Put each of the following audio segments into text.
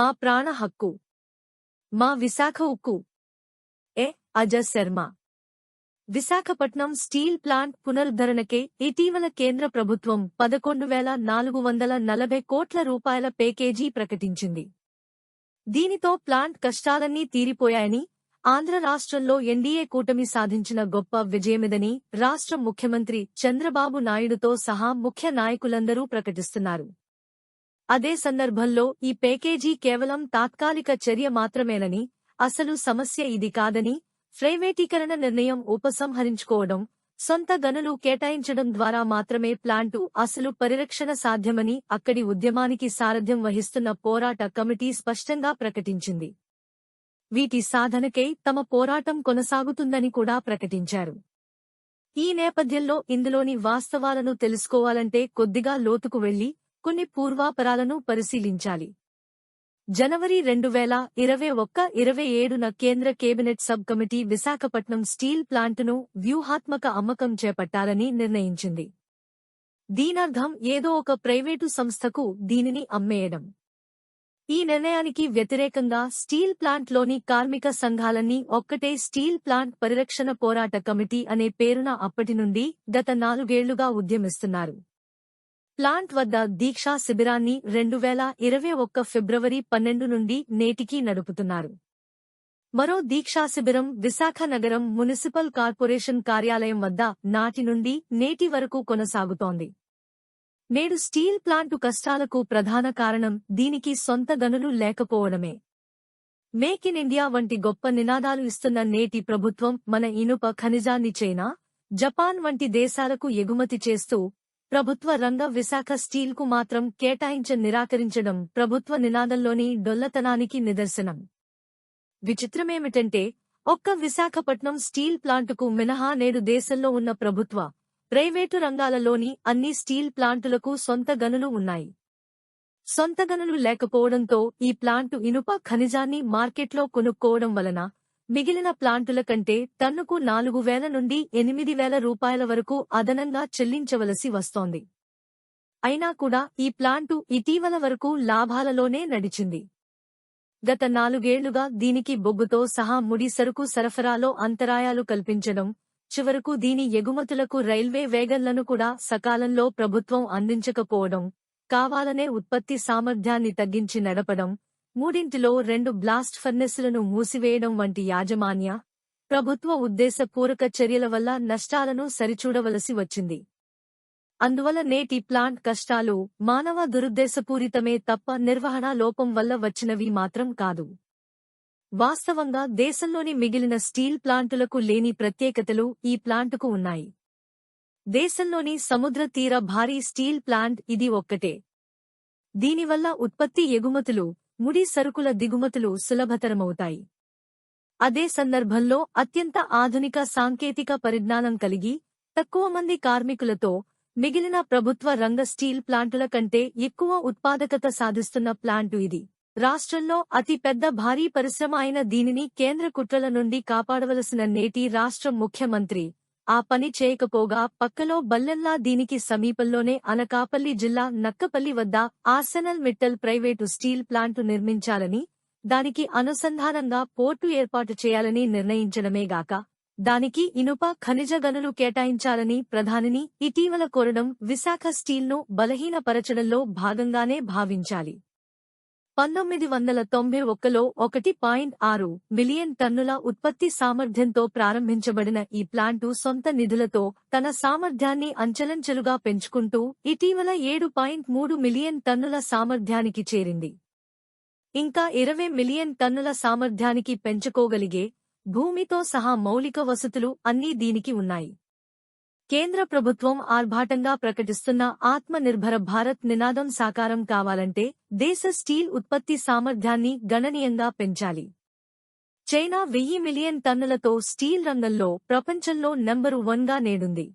మా ప్రాణ హక్కు. మా విశాఖ ఉక్కు. A. Aja Sharma. Visakhapatnam steel plant పునరుద్ధరణకే ఇటీవల కేంద్ర ప్రభుత్వం పదకొండు వేల నాలుగు వందల నలభై కోట్ల రూపాయల ప్యాకేజీ ప్రకటించింది. దీనితో ప్లాంట్ కష్టాలన్నీ తీరిపోయాయని ఆంధ్ర రాష్ట్రంలో ఎన్డీఏ కూటమి సాధించిన గొప్ప విజయమిదని రాష్ట్ర ముఖ్యమంత్రి చంద్రబాబు నాయుడుతో సహా ముఖ్య నాయకులందరూ ప్రకటిస్తున్నారు. అదే సందర్భంలో ఈ ప్యాకేజీ కేవలం తాత్కాలిక చర్య మాత్రమేనని అసలు సమస్య ఇది కాదని ప్రైవేటీకరణ నిర్ణయం ఉపసంహరించుకోవడం సొంత గనులు కేటాయించడం ద్వారా మాత్రమే ప్లాంటు అసలు పరిరక్షణ సాధ్యమని అక్కడి ఉద్యమానికి సారథ్యం వహిస్తున్న పోరాట కమిటీ స్పష్టంగా ప్రకటించింది. వీటి సాధనకై తమ పోరాటం కొనసాగుతుందని కూడా ప్రకటించారు. ఈ నేపథ్యంలో ఇందులోని వాస్తవాలను తెలుసుకోవాలంటే కొద్దిగా లోతుకు వెళ్ళి కొన్ని పూర్వాపరాలను పరిశీలించాలి. జనవరి రెండు వేల ఇరవై ఒక్క ఇరవై ఏడున కేంద్ర cabinet sub committee Visakhapatnam steel ప్లాంటును వ్యూహాత్మక అమ్మకం చేపట్టాలని నిర్ణయించింది. దీనర్థం ఏదో ఒక ప్రైవేటు సంస్థకు దీనిని అమ్మేయడం. ఈ నిర్ణయానికి వ్యతిరేకంగా స్టీల్ ప్లాంట్లోని కార్మిక సంఘాలన్నీ ఒక్కటే స్టీల్ ప్లాంట్ పరిరక్షణ పోరాట కమిటీ అనే పేరున అప్పటి నుండి గత నాలుగేళ్ళుగా ఉద్యమిస్తున్నారు. ప్లాంట్ వద్ద దీక్షా శిబిరాన్ని రెండు వేల ఇరవై ఒక్క ఫిబ్రవరి పన్నెండు నుండి నేటికీ నడుపుతున్నారు. మరో దీక్షా శిబిరం విశాఖ నగరం మున్సిపల్ కార్పొరేషన్ కార్యాలయం వద్ద నాటి నుండి నేటి వరకు కొనసాగుతోంది. నేడు స్టీల్ ప్లాంటు కష్టాలకు ప్రధాన కారణం దీనికి సొంత గనులు లేకపోవడమే. మేక్ ఇన్ ఇండియా వంటి గొప్ప నినాదాలు ఇస్తున్న నేటి ప్రభుత్వం మన ఇనుప ఖనిజాన్ని చైనా జపాన్ వంటి దేశాలకు ఎగుమతి చేస్తూ ప్రభుత్వ రంగ విశాఖ స్టీల్కు మాత్రం కేటాయించ నిరాకరించడం ప్రభుత్వ నినాదంలోని డొల్లతనానికి నిదర్శనం. విచిత్రమేమిటంటే ఒక్క విశాఖపట్నం స్టీల్ ప్లాంటుకు మినహా నేడు దేశంలో ఉన్న ప్రభుత్వ ప్రైవేటు రంగాలలోని అన్ని స్టీల్ ప్లాంటులకు సొంత గనులు ఉన్నాయి. సొంత గనులు లేకపోవడంతో ఈ ప్లాంటు ఇనుప ఖనిజాన్ని మార్కెట్లో కొనుక్కోవడం వలన మిగిలిన ప్లాంటుల కంటే టన్నుకు నాలుగు వేల నుండి ఎనిమిది వేల రూపాయల వరకు అదనంగా చెల్లించవలసి వస్తోంది. అయినా కూడా ఈ ప్లాంటు ఇటీవల వరకు లాభాలలోనే నడిచింది. గత నాలుగేళ్ళుగా దీనికి బొగ్గుతో సహా ముడి సరుకు సరఫరాలో అంతరాయాలు కల్పించడం చివరకు దీని ఎగుమతులకు రైల్వే వేగన్లను కూడా సకాలంలో ప్రభుత్వం అందించకపోవడం కావాలనే ఉత్పత్తి సామర్థ్యాన్ని తగ్గించి నడపడం మూడింటిలో రెండు బ్లాస్ట్ ఫర్నెస్లను మూసివేయడం వంటి యాజమాన్య ప్రభుత్వ ఉద్దేశపూరక చర్యల వల్ల నష్టాలను సరిచూడవలసి వచ్చింది. అందువల్ల నేటి ప్లాంట్ కష్టాలు మానవ దురుద్దేశపూరితమే తప్ప నిర్వహణ లోపం వల్ల వచ్చినవి మాత్రం కాదు. వాస్తవంగా దేశంలోని మిగిలిన స్టీల్ ప్లాంటులకు లేని ప్రత్యేకతలు ఈ ప్లాంటుకు ఉన్నాయి. దేశంలోని సముద్ర తీర భారీ స్టీల్ ప్లాంట్ ఇది ఒక్కటే. దీనివల్ల ఉత్పత్తి ఎగుమతులు ముడి సరుకుల దిగుమతులు సులభతరమవుతాయి. అదే సందర్భంలో అత్యంత ఆధునిక సాంకేతిక పరిజ్ఞానం కలిగి తక్కువ మంది కార్మికులతో మిగిలిన ప్రభుత్వ రంగ స్టీల్ ప్లాంటుల కంటే ఎక్కువ ఉత్పాదకత సాధిస్తున్న ప్లాంటు ఇది. రాష్ట్రంలో అతి పెద్ద భారీ పరిశ్రమ అయిన దీనిని కేంద్ర కుట్రల నుండి కాపాడవలసిన నేటి రాష్ట్ర ముఖ్యమంత్రి ఆ పని చేయకపోగా పక్కలో బల్లెల్లా దీనికి సమీపంలోనే అనకాపల్లి జిల్లా నక్కపల్లి వద్ద Arcelor Mittal private steel plant నిర్మించాలని దానికి అనుసంధానంగా పోర్టు ఏర్పాటు చేయాలని నిర్ణయించడమేగాక దానికి ఇనుప ఖనిజ గనులు కేటాయించాలని ప్రధానిని ఇటీవల కోరడం విశాఖ స్టీల్ను బలహీనపరచడంలో భాగంగానే భావించాలి. పంతొమ్మిది వందల తొంభై ఒక్కలో ఒకటి పాయింట్ ఆరు మిలియన్ టన్నుల ఉత్పత్తి సామర్థ్యంతో ప్రారంభించబడిన ఈ ప్లాంటు సొంత నిధులతో తన సామర్థ్యాన్ని అంచెలంచెలుగా పెంచుకుంటూ ఇటీవల ఏడు పాయింట్ మూడు మిలియన్ టన్నుల సామర్థ్యానికి చేరింది. ఇంకా ఇరవై మిలియన్ టన్నుల సామర్థ్యానికి పెంచుకోగలిగే భూమితో సహా మౌలిక వసతులు అన్నీ దీనికి ఉన్నాయి. కేంద్ర ప్రభుత్వం ఆర్భాటంగా ప్రకటిస్తున్న ఆత్మ నిర్భర భారత్ నినాదం సాకారం కావాలంటే దేశ స్టీల్ ఉత్పత్తి సామర్థ్యాన్ని గణనీయంగా పెంచాలి. చైనా వెయ్యి మిలియన్ టన్నులతో స్టీల్ రంగంలో ప్రపంచంలో నెంబరు వన్గా నేడుంది.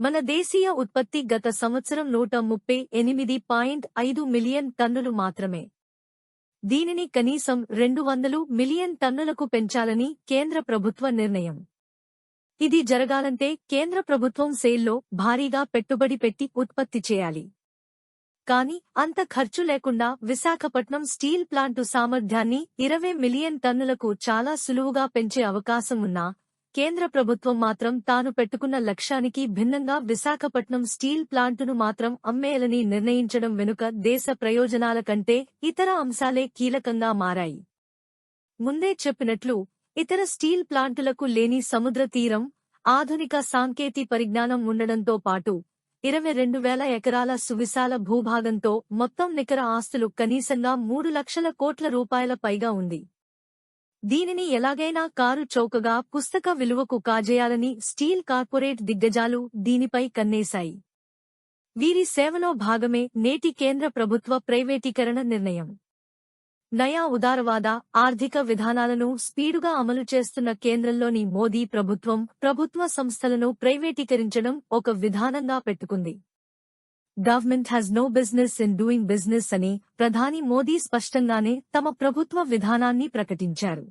మన దేశీయ ఉత్పత్తి గత సంవత్సరం నూట ముప్పై ఎనిమిది పాయింట్ ఐదు మిలియన్ టన్నులు మాత్రమే. దీనిని కనీసం రెండు వందలు మిలియన్ టన్నులకు పెంచాలని కేంద్ర ప్రభుత్వ నిర్ణయం. ఇది జరగాలంటే కేంద్ర ప్రభుత్వం సేల్లో భారీగా పెట్టుబడి పెట్టి ఉత్పత్తి చేయాలి. కానీ అంత ఖర్చు లేకుండా విశాఖపట్నం స్టీల్ ప్లాంటు సామర్థ్యాన్ని ఇరవై మిలియన్ టన్నులకు చాలా సులువుగా పెంచే అవకాశం ఉన్నా కేంద్ర ప్రభుత్వం మాత్రం తాను పెట్టుకున్న లక్ష్యానికి భిన్నంగా విశాఖపట్నం స్టీల్ ప్లాంటును మాత్రం అమ్మేయాలని నిర్ణయించడం వెనుక దేశ ప్రయోజనాల కంటే ఇతర అంశాలే కీలకంగా మారాయి. ముందే చెప్పినట్లు ఇతర స్టీల్ ప్లాంటులకు లేని సముద్ర తీరం ఆధునిక సాంకేతిక పరిజ్ఞానం ఉండడంతో పాటు ఇరవై రెండు వేల ఎకరాల సువిశాల భూభాగంతో మొత్తం నికర ఆస్తులు కనీసంగా మూడు లక్షల కోట్ల రూపాయల పైగా ఉంది. దీనిని ఎలాగైనా కారు చౌకగా పుస్తక విలువకు కాజేయాలని స్టీల్ కార్పొరేట్ దిగ్గజాలు దీనిపై కన్నేశాయి. వీరి సేవలో భాగమే నేటి కేంద్ర ప్రభుత్వ ప్రైవేటీకరణ నిర్ణయం. నయా ఉదారవాద ఆర్థిక విధానాలను స్పీడుగా అమలు చేస్తున్న కేంద్రంలోని మోదీ ప్రభుత్వం ప్రభుత్వ సంస్థలను ప్రైవేటీకరించడం ఒక విధానంగా పెట్టుకుంది. Government has no business in doing business అని ప్రధాని మోదీ స్పష్టంగానే తమ ప్రభుత్వ విధానాన్ని ప్రకటించారు.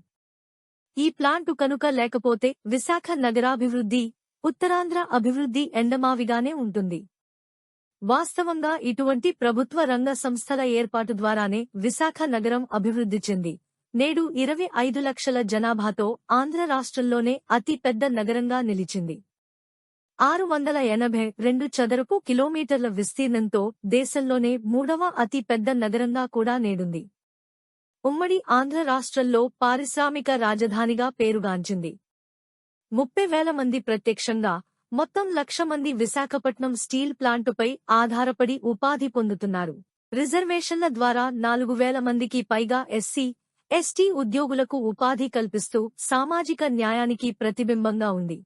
ఈ ప్లాంటు కనుక లేకపోతే విశాఖ నగరాభివృద్ధి ఉత్తరాంధ్ర అభివృద్ధి ఎండమావిగానే ఉంటుంది. వాస్తవంగా ఇటువంటి ప్రభుత్వ రంగ సంస్థల ఏర్పాటు ద్వారానే విశాఖ నగరం అభివృద్ధి చెంది. నేడు ఇరవై ఐదు లక్షల జనాభాతో ఆంధ్ర రాష్ట్రంలోనే అతి పెద్ద నగరంగా నిలిచింది. ఆరు వందల ఎనభై రెండు చదరపు కిలోమీటర్ల విస్తీర్ణంతో దేశంలోనే మూడవ అతి పెద్ద నగరంగా కూడా నేడుంది. ఉమ్మడి ఆంధ్ర రాష్ట్రంలో పారిశ్రామిక రాజధానిగా పేరుగాంచింది. ముప్పై వేల మంది ప్రత్యక్షంగా మొత్తం లక్ష మంది విశాఖపట్నం స్టీల్ ప్లాంటుపై ఆధారపడి ఉపాధి పొందుతున్నారు. రిజర్వేషన్ల ద్వారా నాలుగు వేల మందికి పైగా ఎస్సీ ఎస్టీ ఉద్యోగులకు ఉపాధి కల్పిస్తూ సామాజిక న్యాయానికి ప్రతిబింబంగా ఉంది.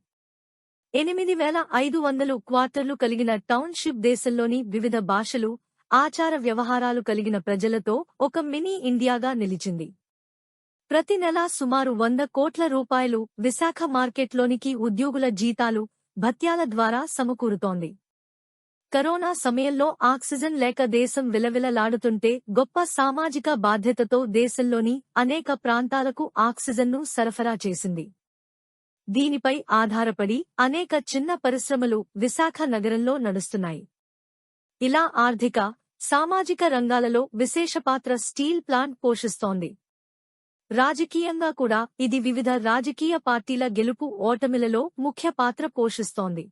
ఎనిమిది వేల ఐదు వందలు క్వార్టర్లు కలిగిన టౌన్షిప్ దేశంలోని వివిధ భాషలు ఆచార వ్యవహారాలు కలిగిన ప్రజలతో ఒక మినీ ఇండియాగా నిలిచింది. ప్రతి నెలా సుమారు వంద కోట్ల రూపాయలు విశాఖ మార్కెట్లోనికి ఉద్యోగుల జీతాలు భత్యాల ద్వారా సమకూరుతోంది. కరోనా సమయంలో ఆక్సిజన్ లేక దేశం విలవిలలాడుతుంటే గొప్ప సామాజిక బాధ్యతతో దేశంలోని అనేక ప్రాంతాలకు ఆక్సిజన్ను సరఫరా చేసింది. దీనిపై ఆధారపడి అనేక చిన్న పరిశ్రమలు విశాఖ నగరంలో నడుస్తున్నాయి. ఇలా ఆర్థిక సామాజిక రంగాలలో విశేషపాత్ర స్టీల్ ప్లాంట్ పోషిస్తోంది. రాజకీయంగా కూడా ఇది వివిధ రాజకీయ పార్టీల గెలుపు ఓటమిలలో ముఖ్య పాత్ర పోషిస్తోంది.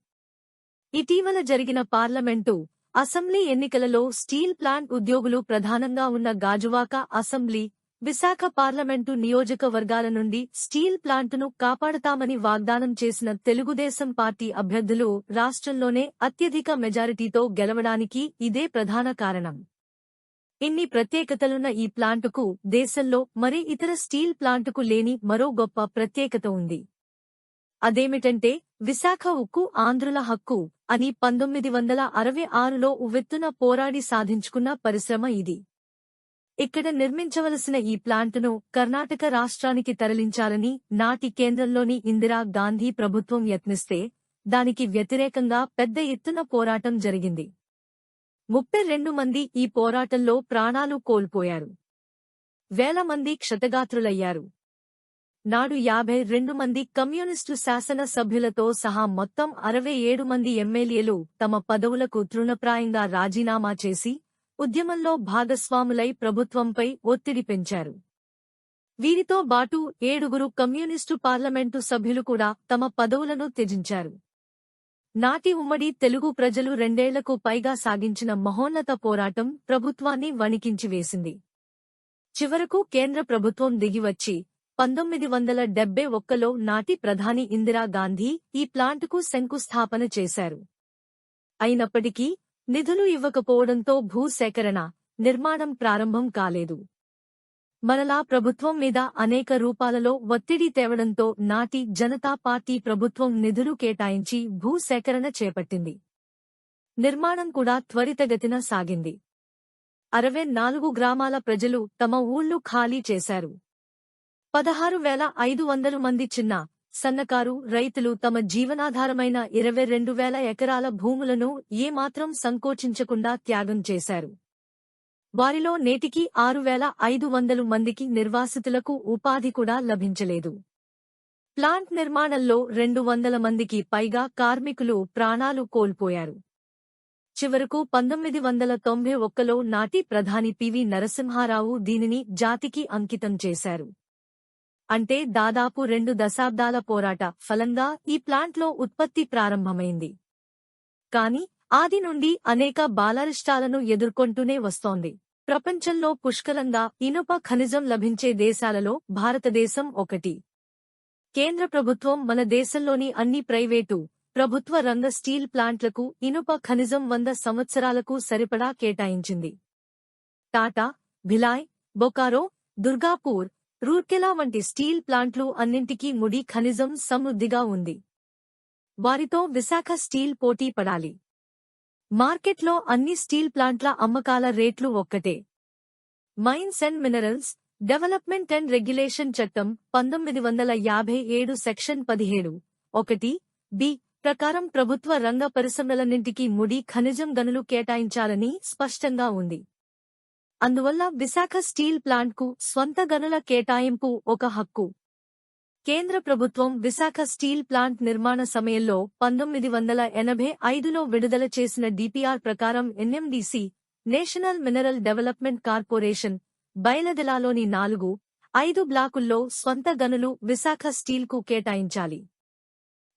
ఇటీవల జరిగిన పార్లమెంటు అసెంబ్లీ ఎన్నికలలో స్టీల్ ప్లాంట్ ఉద్యోగులు ప్రధానంగా ఉన్న గాజువాక అసెంబ్లీ విశాఖ పార్లమెంటు నియోజకవర్గాల నుండి స్టీల్ ప్లాంటును కాపాడతామని వాగ్దానం చేసిన తెలుగుదేశం పార్టీ అభ్యర్థులు రాష్ట్రంలోనే అత్యధిక మెజారిటీతో గెలవడానికి ఇదే ప్రధాన కారణం. ఇన్ని ప్రత్యేకతలున్న ఈ ప్లాంటుకు దేశంలో మరి ఇతర స్టీల్ ప్లాంటుకు లేని మరో గొప్ప ప్రత్యేకత ఉంది. అదేమిటంటే విశాఖ ఉక్కు ఆంధ్రుల హక్కు అని పంతొమ్మిది వందల అరవై ఆరులో ఉవ్వెత్తున పోరాడి సాధించుకున్న పరిశ్రమ ఇది. ఇక్కడ నిర్మించవలసిన ఈ ప్లాంటును కర్ణాటక రాష్ట్రానికి తరలించాలని నాటి కేంద్రంలోని ఇందిరా గాంధీ ప్రభుత్వం యత్నిస్తే దానికి వ్యతిరేకంగా పెద్ద ఎత్తున పోరాటం జరిగింది. ముప్పై రెండు మంది ఈ పోరాటంలో ప్రాణాలు కోల్పోయారు. వేల మంది క్షతగాత్రులయ్యారు. నాడు యాభై రెండు మంది కమ్యూనిస్టు శాసన సభ్యులతో సహా మొత్తం అరవై ఏడు మంది ఎమ్మెల్యేలు తమ పదవులకు తృణప్రాయంగా రాజీనామా చేసి ఉద్యమంలో భాగస్వాములై ప్రభుత్వంపై ఒత్తిడి పెంచారు. వీరితో బాటు ఏడుగురు కమ్యూనిస్టు పార్లమెంటు సభ్యులు కూడా తమ పదవులను త్యజించారు. నాటి ఉమ్మడి తెలుగు ప్రజలు రెండేళ్ళకు పైగా సాగించిన మహోన్నత పోరాటం ప్రభుత్వాన్ని వణికించివేసింది. చివరకు కేంద్ర ప్రభుత్వం దిగివచ్చి పంతొమ్మిది వందల డెబ్బై ఒక్కలో నాటి ప్రధాని ఇందిరాగాంధీ ఈ ప్లాంటుకు శంకుస్థాపన చేశారు. అయినప్పటికీ నిధులు ఇవ్వకపోవడంతో భూసేకరణ నిర్మాణం ప్రారంభం కాలేదు. మరలా ప్రభుత్వం మీద అనేక రూపాలలో ఒత్తిడి తేవడంతో నాటి జనతా పార్టీ ప్రభుత్వం నిధులు కేటాయించి భూసేకరణ చేపట్టింది. నిర్మాణం కూడా త్వరితగతిన సాగింది. అరవై నాలుగు గ్రామాల ప్రజలు తమ ఊళ్ళు ఖాళీ చేశారు. పదహారు వేల ఐదు వందలు మంది చిన్న సన్నకారు రైతులు తమ జీవనాధారమైన ఇరవై రెండు వేల ఎకరాల భూములను ఏమాత్రం సంకోచించకుండా త్యాగం చేశారు. వారిలో నేటికి ఆరు వేల ఐదు వందలు మందికి నిర్వాసితులకు ఉపాధి కూడా లభించలేదు. ప్లాంట్ నిర్మాణంలో రెండు వందల మందికి పైగా కార్మికులు ప్రాణాలు కోల్పోయారు. చివరకు పంతొమ్మిది వందల తొంభై ఒక్కలో నాటి ప్రధాని పివి నరసింహారావు దీనిని జాతికి అంకితం చేశారు. అంటే దాదాపు రెండు దశాబ్దాల పోరాట ఫలంగా ఈ ప్లాంట్లో ఉత్పత్తి ప్రారంభమైంది. కాని ఆది నుండి అనేక బాలరిష్టాలను ఎదుర్కొంటూనే వస్తోంది. ప్రపంచంలో పుష్కలంగా ఇనుప ఖనిజం లభించే దేశాలలో భారతదేశం ఒకటి. కేంద్ర ప్రభుత్వం మన దేశంలోని అన్ని ప్రైవేటు ప్రభుత్వ రంగ స్టీల్ ప్లాంట్లకు ఇనుప ఖనిజం వంద సంవత్సరాలకు సరిపడా కేటాయించింది. టాటా భిలాయ్ బొకారో దుర్గాపూర్ రూర్కెలా వంటి స్టీల్ ప్లాంట్లు అన్నింటికీ ముడి ఖనిజం సమృద్ధిగా ఉంది. వారితో విశాఖ స్టీల్ పోటీ పడాలి. మార్కెట్లో అన్ని స్టీల్ ప్లాంట్ల అమ్మకాల రేట్లు ఒక్కటే. Mines and minerals development and regulation చట్టం పంతొమ్మిది వందల యాభై ఏడు సెక్షన్ పదిహేడు. ఒకటి బి ప్రకారం ప్రభుత్వ రంగ పరిశ్రమలన్నింటికీ ముడి ఖనిజం గనులు కేటాయించాలని స్పష్టంగా ఉంది. అందువల్ల విశాఖ స్టీల్ ప్లాంట్కు స్వంత గనుల కేటాయింపు ఒక హక్కు. కేంద్ర ప్రభుత్వం విశాఖ స్టీల్ ప్లాంట్ నిర్మాణ సమయంలో పంతొమ్మిది వందల ఎనభై ఐదులో విడుదల చేసిన డిపిఆర్ ప్రకారం NMDC national mineral development corporation బయలదెలాలోని నాలుగు ఐదు బ్లాకుల్లో స్వంత గనులు విశాఖ స్టీల్కు కేటాయించాలి.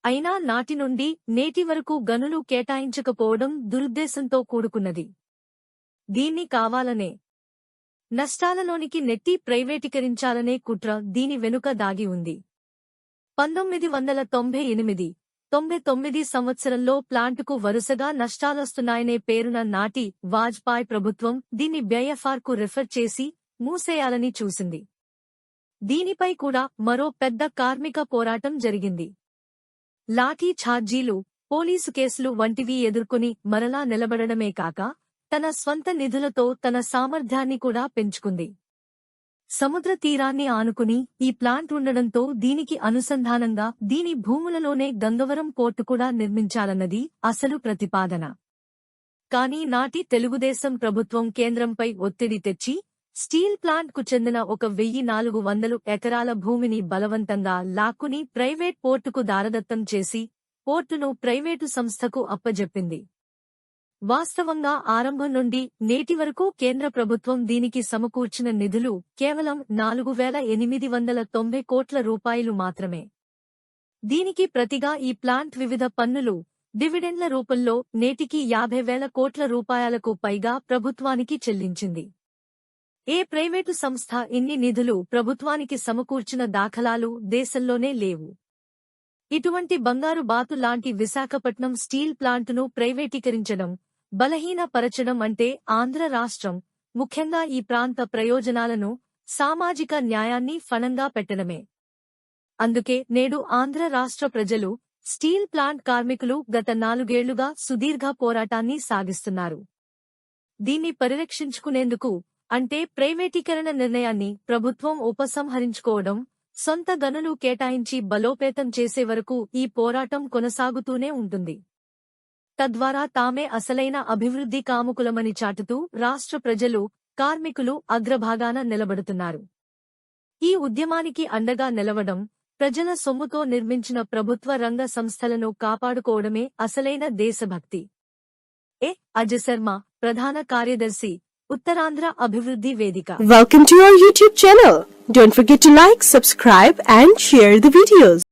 అయినా నాటి నుండి నేటి వరకు గనులు కేటాయించకపోవడం దురుద్దేశంతో కూడుకున్నది. దీన్ని కావాలనే నష్టాలలోనికి నెట్టి ప్రైవేటీకరించాలనే కుట్ర దీని వెనుక దాగి ఉంది. పంతొమ్మిది వందల తొంభై ఎనిమిది తొంభై తొమ్మిది సంవత్సరంలో ప్లాంటుకు వరుసగా నష్టాలొస్తున్నాయనే పేరున నాటి వాజ్పాయ్ ప్రభుత్వం దీన్ని బేఎఫ్ఆర్కు రిఫర్ చేసి మూసేయాలని చూసింది. దీనిపై కూడా మరో పెద్ద కార్మిక పోరాటం జరిగింది. లాఠీ ఛార్జీలు పోలీసు కేసులు వంటివి ఎదుర్కొని మరలా నిలబడడమే కాక తన స్వంత నిధులతో తన సామర్థ్యాన్ని కూడా పెంచుకుంది. సముద్ర తీరాన్ని ఆనుకుని ఈ ప్లాంట్ ఉండడంతో దీనికి అనుసంధానంగా దీని భూములలోనే గంగవరం పోర్టు కూడా నిర్మించాలన్నది అసలు ప్రతిపాదన. కాని నాటి తెలుగుదేశం ప్రభుత్వం కేంద్రంపై ఒత్తిడి తెచ్చి స్టీల్ ప్లాంట్కు చెందిన ఒక వెయ్యి నాలుగు వందలు ఎకరాల భూమిని బలవంతంగా లాక్కుని ప్రైవేట్ పోర్టుకు దారదత్తం చేసి పోర్టును ప్రైవేటు సంస్థకు అప్పజెప్పింది. వాస్తవంగా ఆరంభం నుండి నేటి వరకు కేంద్ర ప్రభుత్వం దీనికి సమకూర్చిన నిధులు కేవలం నాలుగు వేల ఎనిమిది వందల తొంభై కోట్ల రూపాయలు మాత్రమే. దీనికి ప్రతిగా ఈ ప్లాంట్ వివిధ పన్నులు డివిడెండ్ల రూపంలో నేటికి యాభై వేల కోట్ల రూపాయలకు పైగా ప్రభుత్వానికి చెల్లించింది. ఏ ప్రైవేటు సంస్థ ఇన్ని నిధులు ప్రభుత్వానికి సమకూర్చిన దాఖలాలు దేశంలోనే లేవు. ఇటువంటి బంగారు బాతు లాంటి విశాఖపట్నం స్టీల్ ప్లాంటును ప్రైవేటీకరించడం బలహీనపరచడం అంటే ఆంధ్ర రాష్ట్రం ముఖ్యంగా ఈ ప్రాంత ప్రయోజనాలను సామాజిక న్యాయాన్ని ఫణంగా పెట్టడమే. అందుకే నేడు ఆంధ్ర రాష్ట్ర ప్రజలు స్టీల్ ప్లాంట్ కార్మికులు గత నాలుగేళ్ళుగా సుదీర్ఘ పోరాటాన్ని సాగిస్తున్నారు. దీన్ని పరిరక్షించుకునేందుకు అంటే ప్రైవేటీకరణ నిర్ణయాన్ని ప్రభుత్వం ఉపసంహరించుకోవడం సొంత గనులు కేటాయించి బలోపేతం చేసే వరకు ఈ పోరాటం కొనసాగుతూనే ఉంటుంది. తద్వారా తామే అసలైన అభివృద్ధి కాముకులమని చాటుతూ రాష్ట్ర ప్రజలు కార్మికులు అగ్రభాగాన నిలబడుతున్నారు. ఈ ఉద్యమానికి అండగా నిలవడం ప్రజల సొమ్ముతో నిర్మించిన ప్రభుత్వ రంగ సంస్థలను కాపాడుకోవడమే అసలైన దేశభక్తి. ఏ అజశర్మ ప్రధాన కార్యదర్శి ఉత్తరాంధ్ర అభివృద్ధి వేదిక. Welcome to our YouTube channel Don't forget to like subscribe and share the videos